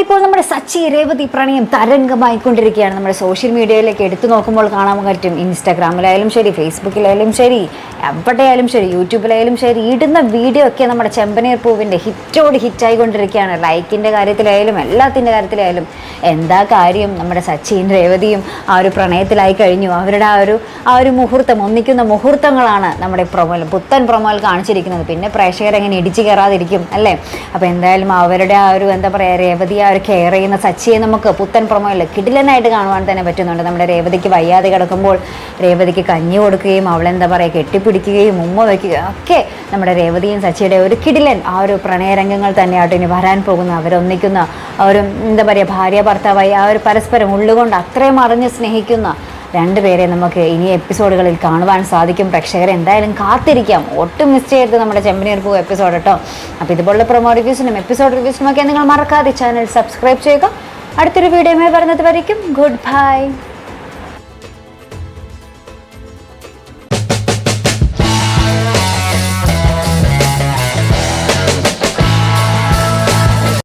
ഇപ്പോൾ നമ്മുടെ സച്ചി രേവതി പ്രണയം തരംഗമായിക്കൊണ്ടിരിക്കുകയാണ്. നമ്മുടെ സോഷ്യൽ മീഡിയയിലേക്ക് എടുത്തു നോക്കുമ്പോൾ കാണാൻ പറ്റും. ഇൻസ്റ്റാഗ്രാമിലായാലും ശരി ഫേസ്ബുക്കിലായാലും ശരി എവിടെയായാലും ശരി യൂട്യൂബിലായാലും ശരി ഇടുന്ന വീഡിയോ ഒക്കെ നമ്മുടെ ചെമ്പനീർ പൂവിന്റെ ഹിറ്റോട് ഹിറ്റായിക്കൊണ്ടിരിക്കുകയാണ് ലൈക്കിന്റെ കാര്യത്തിലായാലും എല്ലാത്തിന്റെ കാര്യത്തിലായാലും എന്താ കാര്യം? നമ്മുടെ സച്ചിയും രേവതിയും ആ ഒരു പ്രണയത്തിലായി കഴിഞ്ഞു. അവരുടെ ആ ഒരു ആ ഒരു മുഹൂർത്തം ഒന്നിക്കുന്ന മുഹൂർത്തങ്ങളാണ് നമ്മുടെ പ്രൊമോൽ പുത്തൻ പ്രൊമോയിൽ കാണിച്ചിരിക്കുന്നത്. പിന്നെ പ്രേക്ഷകരെങ്ങനെ ഇടിച്ചു കയറാതിരിക്കും അല്ലേ? അപ്പോൾ എന്തായാലും അവരുടെ ആ ഒരു എന്താ പറയുക രേവതി ആ ഒരു കെയർ ചെയ്യുന്ന സച്ചിയെ നമുക്ക് പുത്തൻ പ്രൊമോയിൽ കിടിലനായിട്ട് കാണുവാൻ തന്നെ പറ്റുന്നുണ്ട്. നമ്മുടെ രേവതിക്ക് വയ്യാതെ കിടക്കുമ്പോൾ രേവതിക്ക് കഞ്ഞി കൊടുക്കുകയും അവളെന്താ പറയുക കെട്ടിപ്പിടിക്കുകയും ഉമ്മ വയ്ക്കുകയും ഒക്കെ നമ്മുടെ രേവതിയും സച്ചിയുടെ ഒരു കിടിലൻ ആ ഒരു പ്രണയരംഗങ്ങൾ തന്നെയായിട്ട് ഇനി വരാൻ പോകുന്ന. അവരൊന്നിക്കുന്ന ആ ഒരു എന്താ പറയുക ഭാര്യ ഭർത്താവായി ആ ഒരു പരസ്പരം ഉള്ളുകൊണ്ട് അത്രയും അറിഞ്ഞ് സ്നേഹിക്കുന്ന രണ്ടുപേരെ നമുക്ക് ഇനി എപ്പിസോഡുകളിൽ കാണുവാൻ സാധിക്കും. പ്രേക്ഷകരെ എന്തായാലും കാത്തിരിക്കാം. ഒട്ടും മിസ് ചെയ്യരുത് നമ്മുടെ ചെമ്പനീർ പൂ എപ്പിസോഡ് കേട്ടോ അപ്പോൾ ഇതുപോലുള്ള പ്രൊമോ റിവ്യൂസിനും എപ്പിസോഡ് റിവ്യൂസിനും ഒക്കെ നിങ്ങൾ മറക്കാതെ ചാനൽ സബ്സ്ക്രൈബ് ചെയ്യുക. അടുത്തൊരു വീഡിയോയുമായി വരുന്നത് വരയ്ക്കും. Good bye